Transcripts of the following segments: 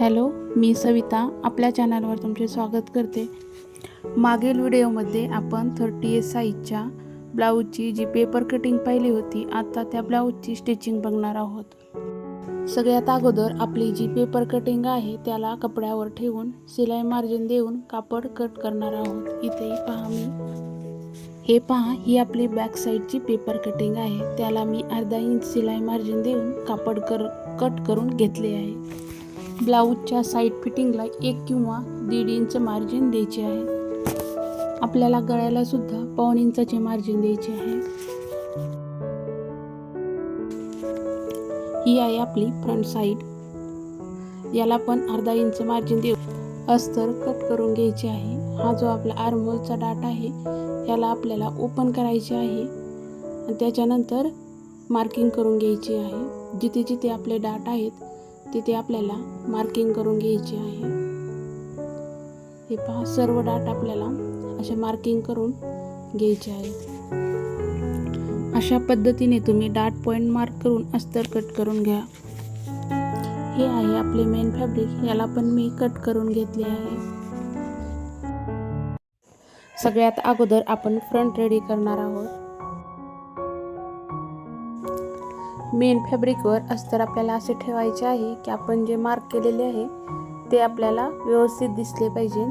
Hello मी सविता आपल्या चॅनलवर तुमचे स्वागत करते. मागील व्हिडिओमध्ये आपण थर्टी एस साईजच्या ब्लाऊजची जी पेपर कटिंग पाहिली होती आता त्या ब्लाऊजची स्टिचिंग बघणार आहोत. सगळ्यात अगोदर आपली जी पेपर कटिंग आहे त्याला कपड्यावर ठेवून शिलाई मार्जिन देऊन कापड कट करणार आहोत. इथे पहा मी. हे पहा ही आपली बॅक साईडची पेपर कटिंग आहे. त्याला मी अर्धा इंच शिलाई मार्जिन देऊन कापड कर कट करून घेतले आहे. ब्लाऊजच्या साईड फिटिंगला एक किंवा दीड इंच मार्जिन द्यायचे आहे. आपल्याला गळ्याला सुद्धा पाऊण इंचाचे मार्जिन द्यायचे आहे. ही आहे आपली फ्रंट साईड याला पण अर्धा इंच मार्जिन देऊ. अस्तर कट करून घ्यायचे आहे. हा जो आपला आर्मोलचा डाट आहे याला आपल्याला ओपन करायचे आहे. आणि त्याच्यानंतर मार्किंग करून घ्यायची आहे. जिथे जिथे आपले डाट आहेत तिथे आपल्याला मार्किंग करून घ्यायची आहे. हे पहा सर्व डाट आपल्याला अशा मार्किंग करून घ्यायचे आहेत. अशा पद्धतीने तुम्ही डाट पॉईंट मार्क करून अस्तर कट करून घ्या. हे आहे आपले मेन फॅब्रिक याला पण मी कट करून घेतले आहे. सगळ्यात अगोदर आपण फ्रंट रेडी करणार आहोत. मेन फॅब्रिकवर अस्तर आपल्याला असे ठेवायचे आहे की आपण जे मार्क केलेले आहे ते आपल्याला व्यवस्थित दिसले पाहिजे.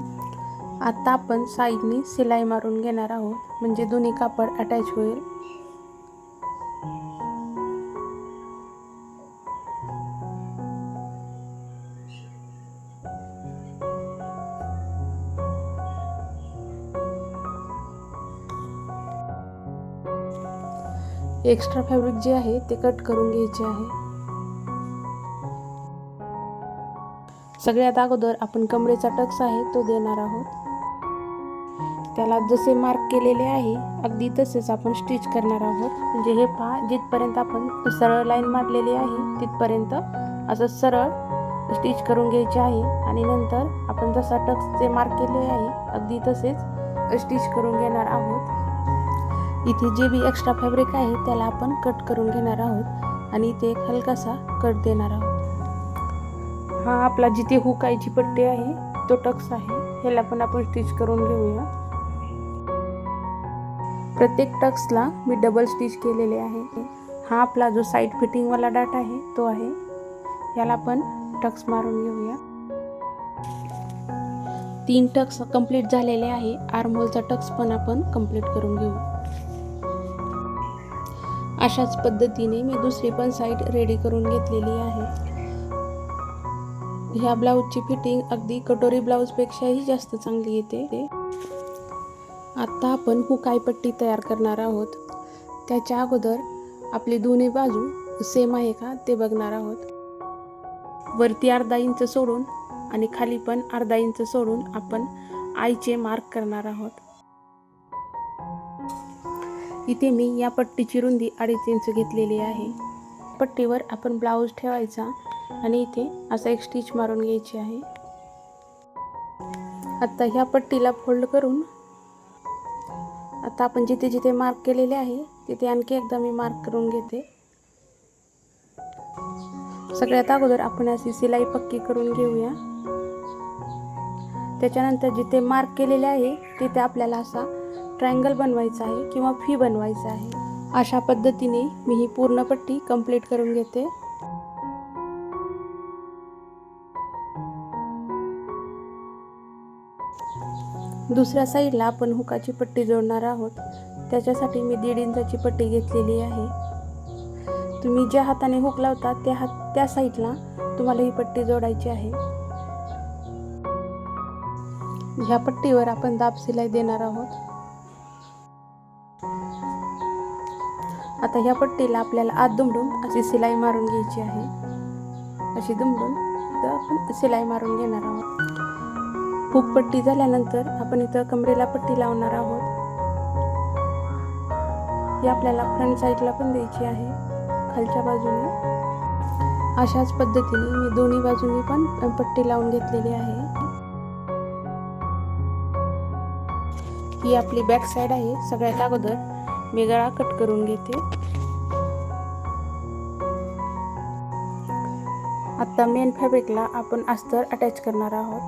आता आपण साईडनी शिलाई मारून घेणार आहोत. म्हणजे दोन्ही कापड अटॅच होईल. एक्स्ट्रा फॅब्रिक जे आहे ते कट करून घ्यायचे आहे. सगळ्यात अगोदर आपण कमरेचा टक्स आहे तो देणार आहोत. त्याला जसे मार्क केलेले आहे अगदी तसेच आपण स्टिच करणार आहोत. म्हणजे हे पहा जिथपर्यंत आपण सरळ लाईन मारलेली आहे तिथपर्यंत असं सरळ स्टिच करून घ्यायचे आहे. आणि नंतर आपण जसा टक्सचे मार्क केले आहे अगदी तसेच स्टिच करून घेणार आहोत. इथे जे बी एक्स्ट्रा फॅब्रिक आहे त्याला आपण कट करून घेणार आहोत आणि इथे एक हलकासा कट देणार आहोत. हा आपला जिथे हुकायची पट्टी आहे तो टक्स आहे. ह्याला पण आपण स्टिच करून घेऊया. प्रत्येक टक्सला मी डबल स्टिच केलेले आहे. हा आपला जो साईड फिटिंगवाला डाट आहे तो आहे. याला पण टक्स मारून घेऊया. तीन टक्स कंप्लीट झालेले आहे. आर्महोलचा टक्स पण आपण कंप्लीट करून घेऊ. अशाच पद्धतीने मी दुसरी पण साईड रेडी करून घेतलेली आहे. ह्या ब्लाऊजची फिटिंग अगदी कटोरी ब्लाऊजपेक्षाही जास्त चांगली येते. आत्ता आपण हुकायपट्टी तयार करणार आहोत. त्याच्या अगोदर आपली दोन्ही बाजू सेम आहे का ते बघणार आहोत. वरती अर्धा इंच सोडून आणि खाली पण अर्धा इंच सोडून आपण आईचे मार्क करणार आहोत. इथे मी या पट्टीची रुंदी अडीच इंच घेतलेली आहे. पट्टीवर आपण ब्लाऊज ठेवायचा आणि इथे असा एक स्टिच मारून घ्यायची आहे. आता ह्या पट्टीला फोल्ड करून आता आपण जिथे जिथे मार्क केलेले आहे तिथे आणखी एकदा मी मार्क करून घेते. सगळ्यात अगोदर आपण अशी शिलाई पक्की करून घेऊया. त्याच्यानंतर जिथे मार्क केलेले आहे तिथे आपल्याला असा ट्रायंगल बनवायचा आहे किंवा फी बनवायचं आहे अशा पद्धतीने मी ही पूर्ण पट्टी कंप्लीट करून घेते. दुसऱ्या साईडला आपण हुकाची पट्टी जोडणार आहोत. त्याच्यासाठी मी दीड इंचाची पट्टी घेतलेली आहे. तुम्ही ज्या हाताने हुक लावता त्या हात त्या साईडला तुम्हाला ही पट्टी जोडायची आहे. ह्या पट्टीवर आपण दाब शिलाई देणार आहोत. आता ह्या पट्टीला आपल्याला आत दुमडून अशी शिलाई मारून घ्यायची आहे. अशी दुमडून तर आपण शिलाई मारून घेणार आहोत. हुक पट्टी झाल्यानंतर आपण इथं कमरेला पट्टी लावणार आहोत. ही आपल्याला फ्रंट साईडला पण द्यायची आहे खालच्या बाजूने. अशाच पद्धतीने मी दोन्ही बाजूनी पण पट्टी लावून घेतलेली आहे. ही आपली बॅक साईड आहे. सगळ्यात अगोदर मी गळा कट करून घेते. आत्ता मेन फॅब्रिकला आपण अस्तर अटॅच करणार आहोत.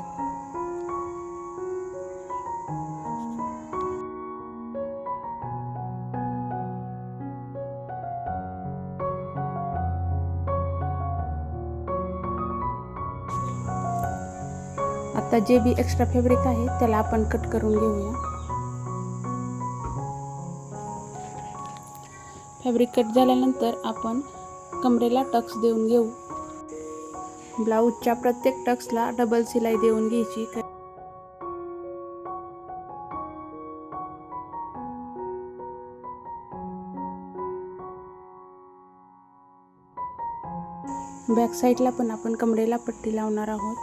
आता जे बी एक्स्ट्रा फॅब्रिक आहे त्याला आपण कट करून घेऊया. फॅब्रिक कट झाल्यानंतर आपण कमरेला टक्स देऊन घेऊ. ब्लाऊजच्या प्रत्येक टक्सला डबल शिलाई देऊन घ्यायची. बॅक साईडला पण आपण कमरेला पट्टी लावणार आहोत.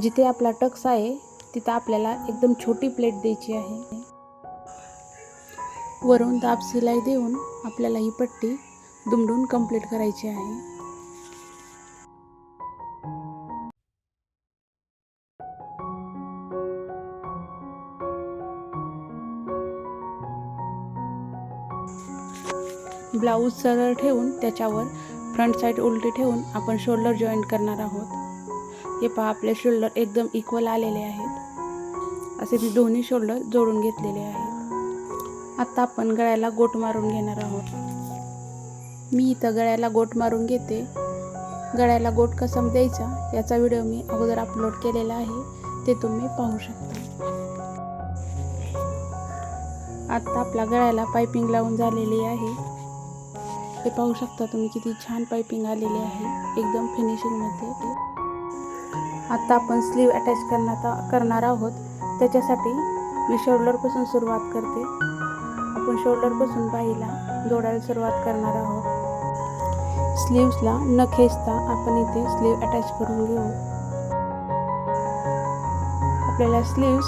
जिथे आपला टक्स आहे तिथं आपल्याला एकदम छोटी प्लेट द्यायची आहे. वरून दाब शिलाई देऊन आपल्याला ही पट्टी दुमडून कंप्लीट करायची आहे. ब्लाऊज सरळ ठेवून त्याच्यावर फ्रंट साईड उलटी ठेवून आपण शोल्डर जॉईंट करणार आहोत. हे पहा आपले शोल्डर एकदम इक्वल आलेले आहेत. असे मी दोन्ही शोल्डर जोडून घेतलेले आहेत. आत्ता आपण गळ्याला गोट मारून घेणार आहोत. मी इथं गळ्याला गोट मारून घेते. गळ्याला गोट कसा द्यायचा याचा व्हिडिओ मी अगोदर अपलोड केलेला आहे. ते तुम्ही पाहू शकता. आत्ता आपल्या गळ्याला पायपिंग लावून झालेली आहे. हे पाहू शकता तुम्ही किती छान पायपिंग आलेली आहे. एकदम फिनिशिंगमध्ये आता आपण स्लीव अटॅच करण्यात करणार आहोत. त्याच्यासाठी मी शोल्डरपासून सुरुवात करते. आपण शोल्डरपासून बाईला जोडायला सुरुवात करणार आहोत. स्लीव्सला न खेचता आपण इथे स्लीव अटॅच करून घेऊ. आपल्याला स्लीव्स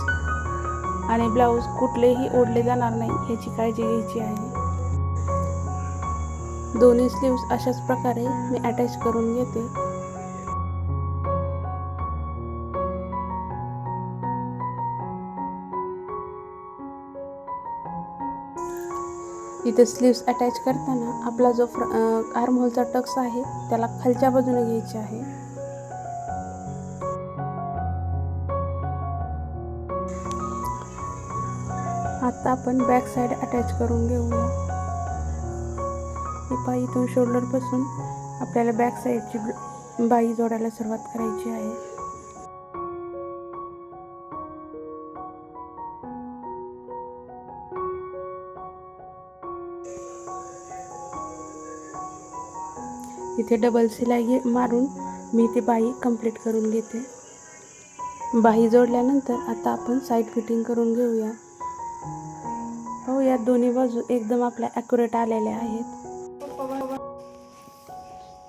आणि ब्लाऊज कुठलेही ओढले जाणार नाही याची काळजी घ्यायची आहे. दोन्ही स्लीव्स अशाच प्रकारे मी अटॅच करून घेते. इथे स्लीव्स अटॅच करताना आपला जो फ्र आर्महोलचा टक्स आहे त्याला खालच्या बाजूने घ्यायचे आहे. आता आपण बॅक साईड अटॅच करून घेऊया. ही पाय इथून शोल्डरपासून आपल्याला बॅक साईडची बाई जोडायला सुरुवात करायची आहे. इथे डबल सिलाई मारून मी ती बाई कंप्लीट करून घेते. बाही जोडल्यानंतर आता आपण साईड फिटिंग करून घेऊया. हो, पाहूया दोन्ही बाजू एकदम आपल्या ॲक्युरेट आलेल्या आहेत.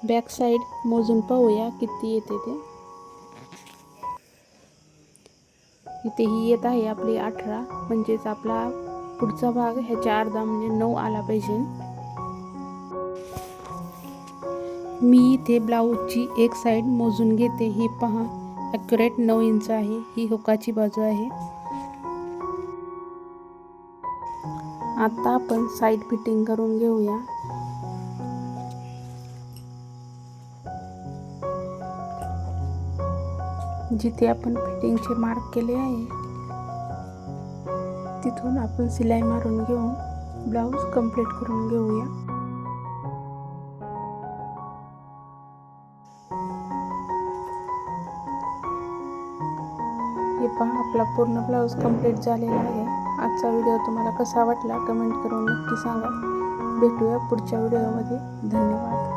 बॅक साईड मोजून पाहूया किती येते ते. इथे ही येत आहे आपली अठरा म्हणजेच आपला पुढचा भाग ह्याच्या अर्धा म्हणजे नऊ आला पाहिजे. मी इथे ब्लाऊजची एक साईड मोजून घेते. ही पहा ॲक्युरेट नऊ इंच आहे. ही हुकाची बाजू आहे. आता आपण साईड फिटिंग करून घेऊया. जिथे आपण फिटिंगचे मार्क केले आहे तिथून आपण सिलाई मारून घेऊन ब्लाऊज कंप्लीट करून घेऊया. हे पहा आपला पूर्ण ब्लाऊज कंप्लीट झालेला आहे. आजचा व्हिडिओ तुम्हाला कसा वाटला कमेंट करून नक्की सांगा. भेटूया पुढच्या व्हिडिओमध्ये. धन्यवाद.